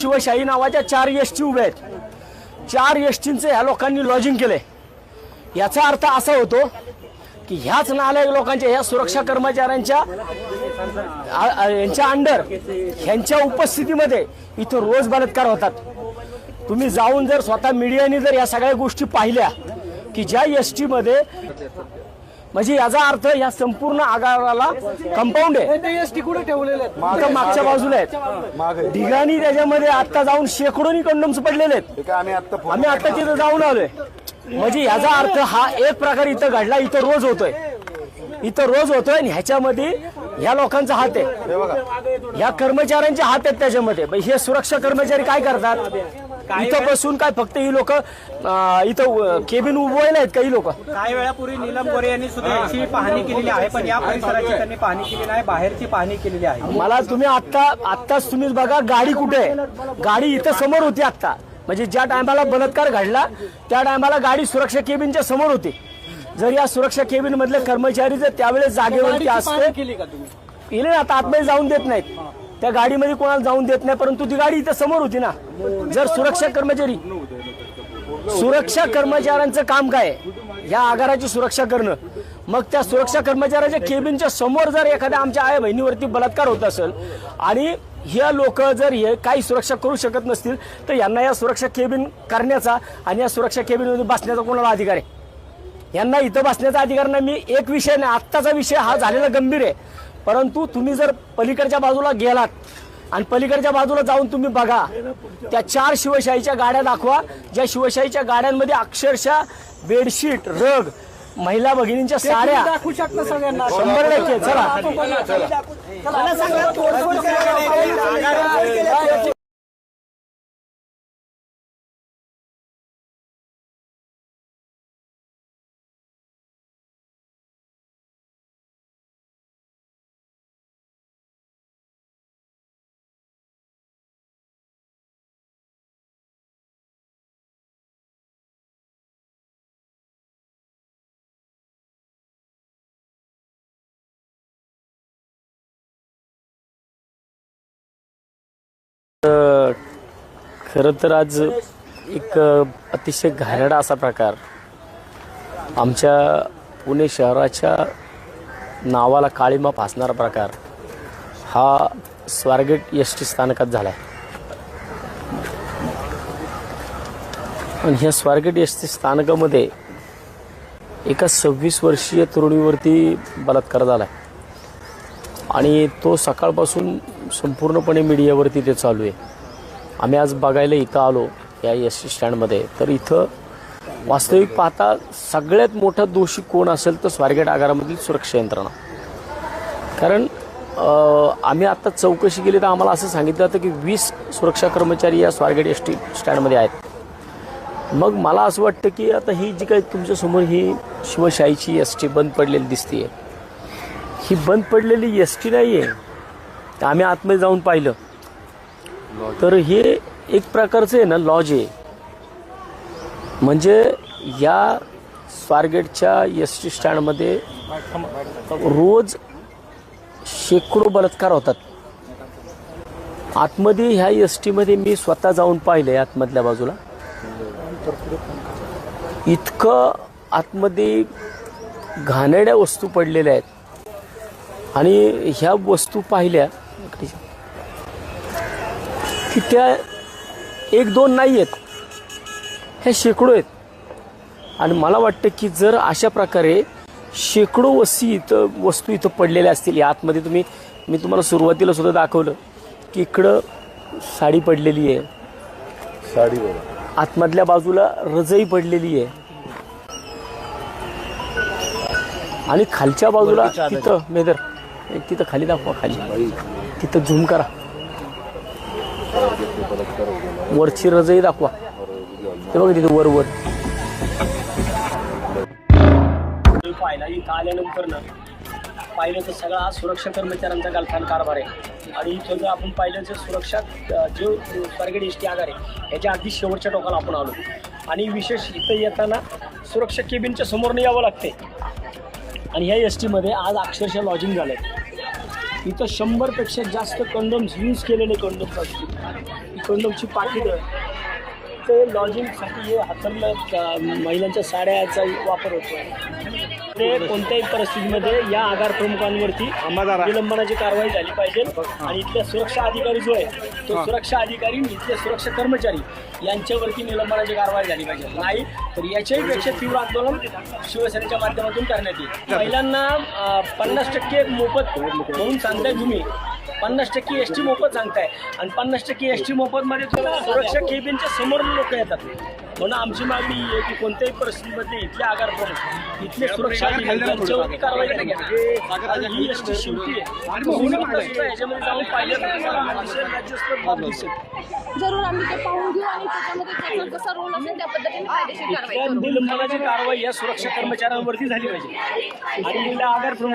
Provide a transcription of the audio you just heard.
शिवशाही नावाच्या चार S T उभ्या आहेत. चार एस टींचं ह्या लोकांनी लॉजिंग केले. याचा अर्थ असा होतो की ह्याच नालायक लोकांच्या ह्या सुरक्षा कर्मचाऱ्यांच्या यांच्या अंडर ह्यांच्या उपस्थितीमध्ये इथं रोज बलात्कार होतात. तुम्ही जाऊन जर स्वतः मीडियाने जर या सगळ्या गोष्टी पाहिल्या की ज्या एस टीमध्ये म्हणजे याचा अर्थ या संपूर्ण आगाराला कंपाऊंड आहे. मागच्या बाजूला आहेत. मागे. ढिगाणी त्याच्यामध्ये आता जाऊन शेकडोनी कंडोम्स पडलेले आहेत. हे काय आम्ही आता फोन आम्ही आता तिथं जाऊन आलोय. म्हणजे याचा अर्थ हा एक प्रकार इथं घडला इथं रोज होतोय. इथं रोज होतोय आणि ह्याच्यामध्ये ह्या लोकांचा हात आहे. ह्या कर्मचाऱ्यांचे हात आहेत त्याच्यामध्ये. हे सुरक्षा कर्मचारी काय करतात? इथं बसून काय फक्त ही लोक इथं केबिन उभवायला आहेत काही लोक? काही वेळापूर्वी नीलम गोरे यांनी सुद्धा याची पाहणी केलेली आहे पण या परिसराची त्यांनी पाहणी केली नाही बाहेरची पाहणी केलेली आहे. मला तुम्ही आता आत्ताच तुम्हीच बघा गाडी कुठे आहे? गाडी इथं समोर होती आत्ता. म्हणजे ज्या टायमाला बलात्कार घडला त्या टायमाला गाडी सुरक्षा केबिनच्या समोर होती. जर या सुरक्षा केबिन मधले कर्मचारी जर त्यावेळेस जागेवरती असते इले आता आतमध्ये जाऊन देत नाहीत. त्या गाडीमध्ये कोणाला जाऊन देत नाही परंतु ती गाडी इथं समोर होती ना. जर सुरक्षा कर्मचारी सुरक्षा कर्मचाऱ्यांचं काम काय आहे? या आगाराची सुरक्षा करणं. मग त्या सुरक्षा कर्मचाऱ्याच्या केबिनच्या समोर जर एखाद्या आमच्या आई बहिणीवरती बलात्कार होत असेल आणि हे लोक जर हे काही सुरक्षा करू शकत नसतील तर यांना या सुरक्षा केबिन करण्याचा आणि या सुरक्षा केबिनमध्ये बसण्याचा कोणाला अधिकार आहे? यांना इथं बसण्याचा अधिकार नाही मी एक विषय नाही आत्ताचा विषय हा झालेला गंभीर आहे परंतु तुम्ही जर पलीकडच्या बाजूला गेलात आणि पलीकडच्या बाजूला जाऊन तुम्ही बघा त्या चार शिवशाहीच्या गाड्या दाखवा ज्या शिवशाहीच्या गाड्यांमध्ये अक्षरशः बेडशीट रग महिला भगिनींच्या साड्या दाखवू शकता सगळ्यांना शंभर टक्के चला खरं तर आज एक अतिशय घाणेरडा असा प्रकार आमच्या पुणे शहराच्या नावाला काळीमा फासणारा प्रकार हा स्वारगेट एस टी स्थानकात झाला आहे आणि ह्या स्वारगेट एस टी स्थानकामध्ये एका सव्वीस वर्षीय तरुणीवरती बलात्कार झाला आहे आणि तो सकाळपासून संपूर्णपणे मीडियावरती ते चालू आहे. आम्ही आज बघायला इथं आलो या एस टी स्टँडमध्ये. तर इथं वास्तविक पाहता सगळ्यात मोठा दोषी कोण असेल तर स्वारगेट आगारामधील सुरक्षा यंत्रणा. कारण आम्ही आता चौकशी केली तर आम्हाला असं सांगितलं जातं की वीस सुरक्षा कर्मचारी या स्वारगेट एस टी स्टँडमध्ये आहेत. मग मला असं वाटतं की आता ही जी काही तुमच्यासमोर ही शिवशाहीची एस टी बंद पडलेली दिसते ही बंद पडलेली एस टी नाही आहे आम्ही आतमध्ये जाऊन पाहिलं. तर हे एक प्रकारचं आहे ना लॉज आहे. म्हणजे या स्वारगेटच्या एस टी स्टँडमध्ये रोज शेकडो बलात्कार होतात. आतमध्ये ह्या एस टीमध्ये मी स्वतः जाऊन पाहिलंय आतमधल्या बाजूला. इतकं आतमध्ये घाणेरड्या वस्तू पडलेल्या आहेत. आणि ह्या वस्तू पाहिल्या की त्या एक दोन नाही आहेत. ह्या शेकडो आहेत. आणि मला वाटतं की जर अशा प्रकारे शेकडो वस्ती इथं वस्तू इथं पडलेल्या असतील या आतमध्ये तुम्ही मी तुम्हाला सुरुवातीला सुद्धा दाखवलं की इकडं साडी पडलेली आहे. साडी आतमधल्या बाजूला रजई पडलेली आहे. आणि खालच्या बाजूला तिथं मेदर एक तिथं खाली दाखवा खाली. तिथं झूम करा. वरची रजही दाखवा. ते बघा तिथं वर वर. पाहिला इथं आल्यानंतर ना पाहिलं तर सगळा सुरक्षा कर्मचाऱ्यांचा गलथान कारभार आहे. आणि इथं जर आपण पाहिलं तर सुरक्षा जो स्वारगेट एस टी आगार आहे ह्याच्या अगदी शेवटच्या टोकाला आपण आलो. आणि विशेष इथं येताना सुरक्षा केबिनच्या समोरनं यावं लागते. आणि ह्या एस टीमध्ये आज अक्षरशः लॉजिंग झालं आहे इथं शंभरपेक्षा जास्त कंडोम्स यूज केलेले कंडोम्स असतील. कंडोमची पाकिटं. ते लॉजिंगसाठी हे हातरलं महिलांच्या साड्याचा वापर होतो ते कोणत्याही परिस्थितीमध्ये या आगार प्रमुखांवरती विलंबनाची कारवाई झाली पाहिजे. आणि इथल्या सुरक्षा अधिकारी जो आहे तो सुरक्षा अधिकारी इथले सुरक्षा कर्मचारी यांच्यावरती निलंबनाची कारवाई झाली पाहिजे. नाही तर याच्याही पेक्षा तीव्र आंदोलन शिवसेनेच्या माध्यमातून करण्यात येईल. महिलांना पन्नास टक्के मोफत म्हणून सांगताय तुम्ही पन्नास टक्के एस टी मोफत सांगताय. आणि पन्नास टक्के एस टी मोफत मध्ये तुम्हाला सुरक्षा केबिनच्या समोर लोक येतात. म्हणून आमची मागणी ही आहे की कोणत्याही परिस्थितीमध्ये इथले आगार प्रमुख इथले सुरक्षा कारवाई करावी आणि ही एस टी शेवटी याच्यामध्ये जाऊन जरूर आम्ही ते पाहून घेऊ आणि त्याच्यामध्ये त्याचा कसा रोल असेल त्या पद्धतीने कायदेशीर कारवाई करू. निलंबनाची कारवाई या सुरक्षा कर्मचाऱ्यांवरती झाली पाहिजे. आणि आगार प्रमुख